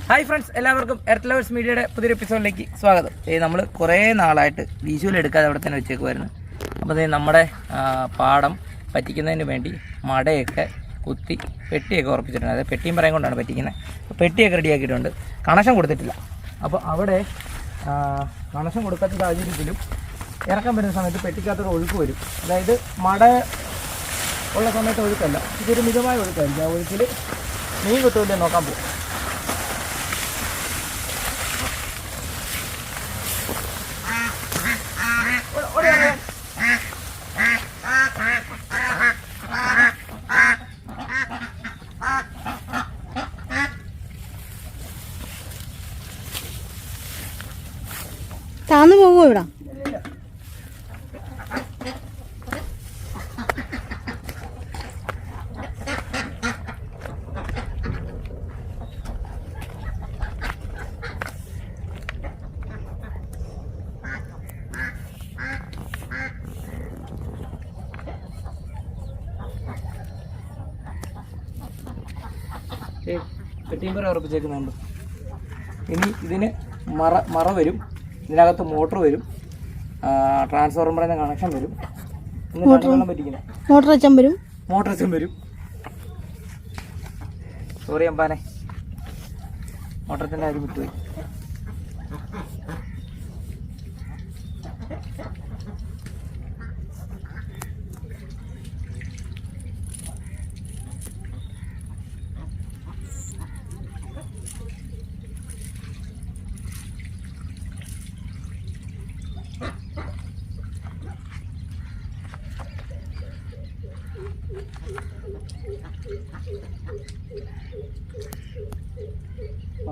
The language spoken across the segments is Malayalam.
ഹായ് ഫ്രണ്ട്സ് എല്ലാവർക്കും എർത്ത് ലവേഴ്സ് മീഡിയയുടെ പുതിയൊരു എപ്പിസോഡിലേക്ക് സ്വാഗതം. ഏ നമ്മൾ കുറേ നാളായിട്ട് വിഷ്വൽ എടുക്കാതെ അവിടെ തന്നെ വെച്ചേക്കുമായിരുന്നു അപ്പോൾ അതേ നമ്മുടെ പാടം പറ്റിക്കുന്നതിന് വേണ്ടി മടയൊക്കെ കുത്തി പെട്ടിയൊക്കെ ഉറപ്പിച്ചിട്ടുണ്ട്. അതായത് പെട്ടിയും പറയും കൊണ്ടാണ് പറ്റിക്കുന്നത്. പെട്ടിയൊക്കെ റെഡിയാക്കിയിട്ടുണ്ട് കണക്ഷൻ കൊടുത്തിട്ടില്ല. അപ്പോൾ അവിടെ കണക്ഷൻ കൊടുക്കാത്ത സാഹചര്യത്തിലും ഇറക്കാൻ പറ്റുന്ന സമയത്ത് പെട്ടിക്കകത്തൊരു ഒഴുക്ക് വരും. അതായത് മട ഉള്ള സമയത്ത് ഒഴുക്കല്ല. ഇതൊരു മിതമായ ഒഴുക്കായിരിക്കും. ആ ഒഴുക്കിൽ മീൻ കിട്ടുമല്ലോ നോക്കാൻ പോകും താന്നു പോകുമോ ഇവിടെ പെട്ടിയും ഉറപ്പിച്ചേക്കുന്നുണ്ട്. ഇനി ഇതിന് മറ മറ വരും. ഇതിനകത്ത് മോട്ടർ വരും. ട്രാൻസ്ഫോർമർ നിന്ന് കണക്ഷൻ വരും. മോട്ടർ അച്ഛൻ വരും. മോട്ടർ അച്ഛൻ വരും. സോറി അമ്പാനെ. മോട്ടറത്തിന്റെ കാര്യം വിട്ടുപോയി.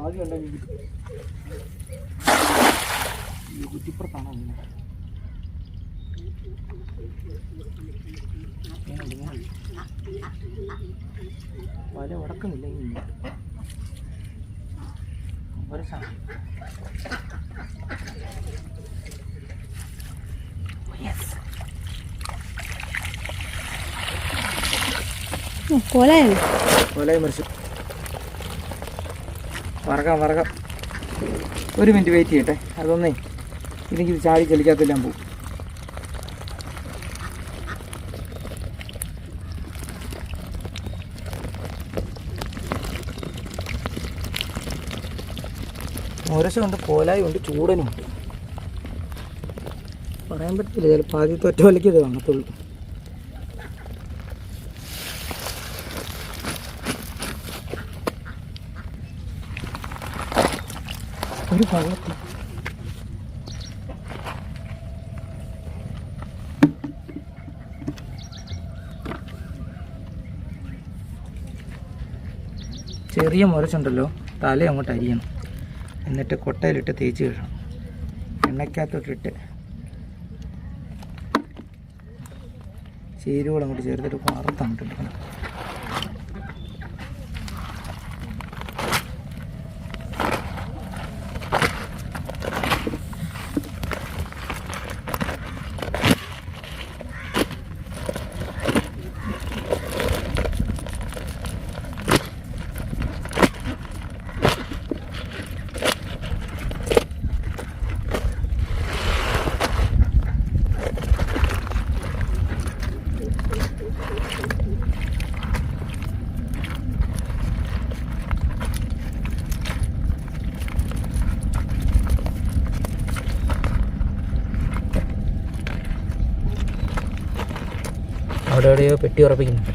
ഭാഗ്യമുണ്ടെങ്കിൽ ഈ കുറ്റിപ്പുറത്താണോ. വല ഉടക്കുന്നില്ല ഇനി ഒരു സാധനം കൊലയാണ് വലയും മറിച്ചു വറക്കാം വറക്കാം ഒരു മിനിറ്റ് വെയിറ്റ് ചെയ്യട്ടെ. അതൊന്നേ ഇല്ലെങ്കിൽ ചാടി ചെളിക്കാത്തെല്ലാം പോകും മുരശമുണ്ട് കോലായുണ്ട് ചൂടനുമുണ്ട് പറയാൻ പറ്റത്തില്ല ചിലപ്പോൾ ആദ്യത്തെ ഒറ്റ വലിക്കത് കാണത്തുള്ളൂ. ഒരു വള്ളത്തിൽ ചെറിയ മുരച്ചുണ്ടല്ലോ. തല അങ്ങോട്ട് അരിയണം. എന്നിട്ട് കൊട്ടയിലിട്ട് തേച്ച് കഴുകണം. എണ്ണയ്ക്കകത്തോട്ടിട്ട് ചേരുവകൾ അങ്ങോട്ട് ചേർത്തിട്ട് വാർത്തങ്ങോട്ട് എടുക്കണം അവിടെ എവിടെയോ പെട്ടി ഉറപ്പിക്കുന്നുണ്ട്.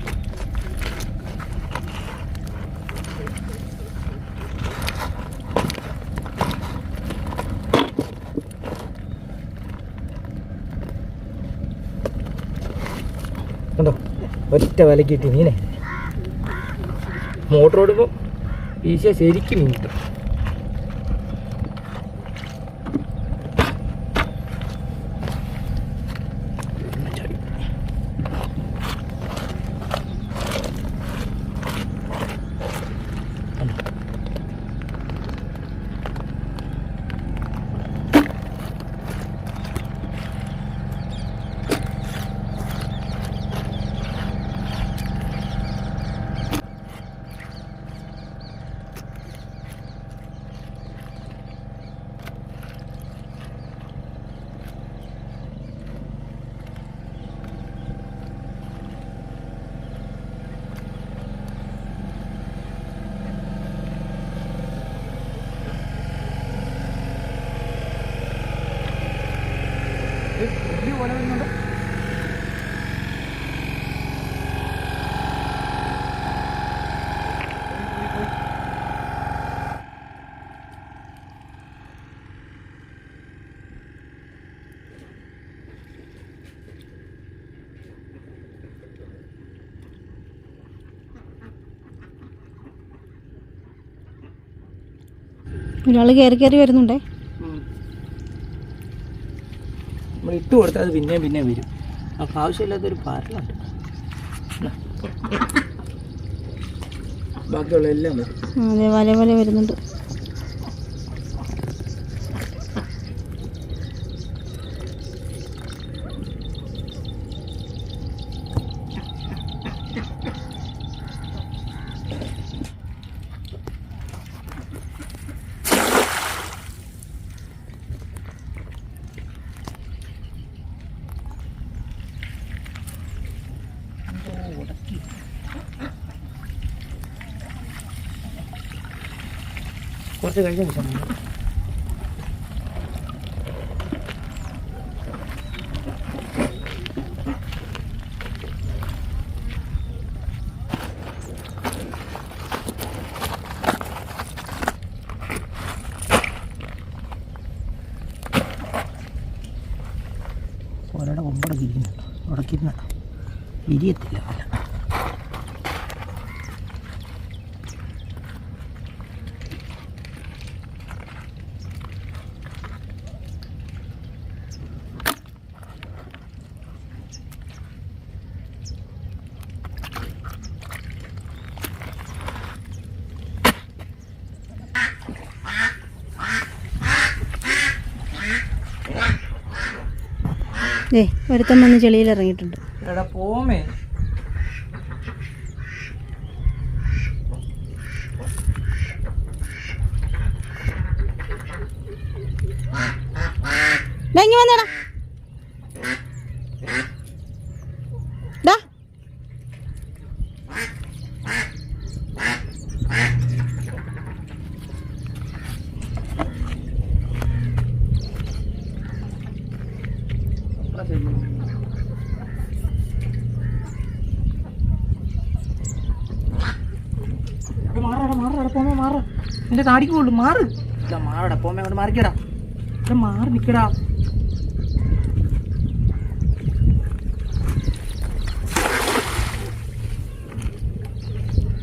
ഒറ്റ വിലക്ക് കിട്ടി മീനെ മോട്ടർ ഓടുമ്പോൾ ഈശ ശരിക്കും മീൻ കിട്ടും ഒരാൾ കയറി കയറി വരുന്നുണ്ടേ നമ്മൾ ഇട്ട് കൊടുത്താൽ അത് പിന്നെയും പിന്നെയും വരും. അപ്പം ആവശ്യമില്ലാത്തൊരു പാരലുണ്ട് ബാക്കിയുള്ള എല്ലാം വരും. വല വല വരുന്നുണ്ട്. കുറച്ച് കഴിഞ്ഞ ദിവസം ഒരാടെ കൊമ്പടക്ക് ഉടക്കിരുന്നുണ്ടോ ഇരിയത്തില്ല. വിരിയത്തില്ല ഏ ഒരുത്തം വന്ന് ചെളിയിൽ ഇറങ്ങിയിട്ടുണ്ട്. എടാ പോമേ ഇങ്ങ് വന്നേടാ ദാ മാറാടാ മാറാടാ പോമേ മാറ എന്റെ താടിക്ക് കൊള്ളു മാറ്. ഇല്ല മാറടാ പോമേ അങ്ങോട്ട് മാറിക്കടാ. ഇവിടെ മാറി നിക്കടാ.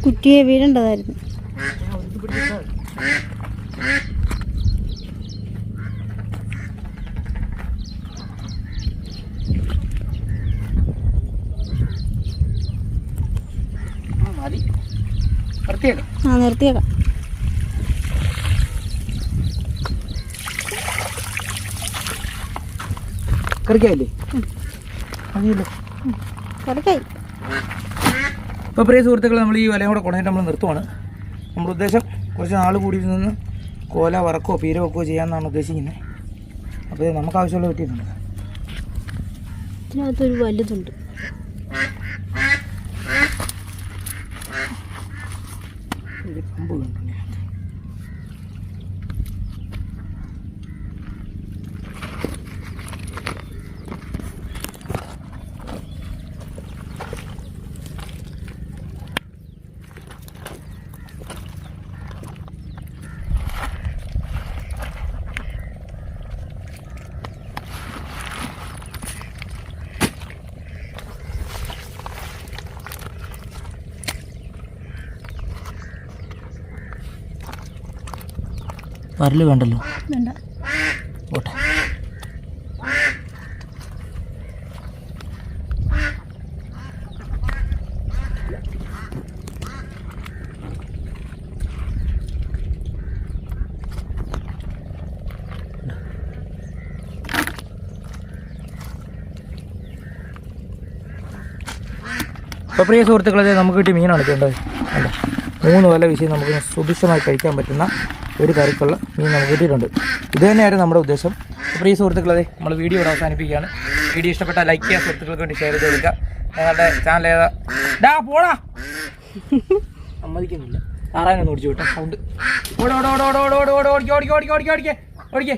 കുട്ടിയെ വീഴേണ്ടതായിരുന്നു. ആ നിർത്തിയേക്കാം. കറിക്കായില്ലേ? മതിയല്ലോ. കിടക്കായി അപ്പോൾ പ്രിയ സുഹൃത്തുക്കൾ നമ്മൾ ഈ വലയും കൂടെ കൊണ്ടുവന്നിട്ട് നമ്മൾ നിർത്തുവാണ്. നമ്മുടെ ഉദ്ദേശം കുറച്ച് നാൾ കൂടി നിന്ന് കോല വറക്കോ പീര വെക്കോ ചെയ്യാമെന്നാണ് ഉദ്ദേശിക്കുന്നത്. അപ്പോൾ ഇത് നമുക്ക് ആവശ്യമുള്ള കിട്ടിയിട്ടുണ്ട്. ഇതിനകത്തൊരു വലുതുണ്ട്. ഇത് വരൽ വേണ്ടല്ലോ. വേണ്ട. പോട്ടെ. അപ്പോൾ പ്രിയ സുഹൃത്തുക്കളെ നമുക്ക് കിട്ടിയ മീനാണ് ചെയ്യേണ്ടത് അല്ല മൂന്ന് വല വീശി നമുക്ക് സുഭിക്ഷമായി കഴിക്കാൻ പറ്റുന്ന ഒരു കറിക്കുള്ള മീൻ നമുക്ക് കിട്ടിയിട്ടുണ്ട്. ഇത് തന്നെയായിരുന്നു നമ്മുടെ ഉദ്ദേശം. അപ്പോൾ ഈ സുഹൃത്തുക്കളെ നമ്മൾ വീഡിയോ ഇവിടെ അവസാനിപ്പിക്കുകയാണ്. വീഡിയോ ഇഷ്ടപ്പെട്ട ലൈക്ക് ചെയ്യുക സുഹൃത്തുക്കൾക്ക് വേണ്ടി ഷെയർ ചെയ്ത് കൊടുക്കുക. ഞങ്ങളുടെ ചാനൽ ഏതാ? ഡാ പോടാ. സമ്മതിക്കുന്നില്ല. ആറാനൊന്ന് ഓടിച്ചു വിട്ടോ. സൗണ്ട്. ഓടോ ഓടോ ഓടോ ഓടോ ഓടോ ഓടോ ഓടിക്കോ.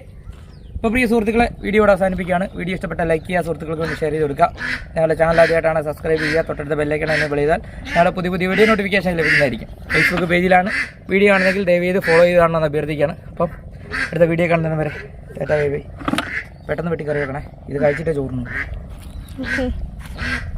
അപ്പോൾ പ്രിയ സുഹൃത്തുക്കളെ വീഡിയോ ഇവിടെ അവസാനിപ്പിക്കുകയാണ്. വീഡിയോ ഇഷ്ടപ്പെട്ട ലൈക്ക് ചെയ്യുക സുഹൃത്തുക്കൾക്ക് ഒന്ന് ഷെയർ ചെയ്ത് കൊടുക്കുക. ഞങ്ങളുടെ ചാനൽ ആദ്യമായിട്ടാണ് സബ്സ്ക്രൈബ് ചെയ്യുക തൊട്ടടുത്ത ബെല്ലൈക്കൺ എന്നെ ചെയ്താൽ ഞങ്ങളുടെ പുതിയ പുതിയ വീഡിയോ നോട്ടിഫിക്കേഷൻ ലഭിക്കുന്നതായിരിക്കും. ഫേസ്ബുക്ക് പേജിലാണ് വീഡിയോ ആണെങ്കിൽ ദയവ് ഫോളോ ചെയ്ത് കാണണമെന്ന് അഭ്യർത്ഥിക്കുകയാണ്. അപ്പം അടുത്ത വീഡിയോ കാണുന്നതിന് വരെ ചേട്ടാ ബൈ ബൈ. പെട്ടെന്ന് വെട്ടി കറി വെക്കണേ ഇത് കഴിച്ചിട്ടേ ചോറുന്നു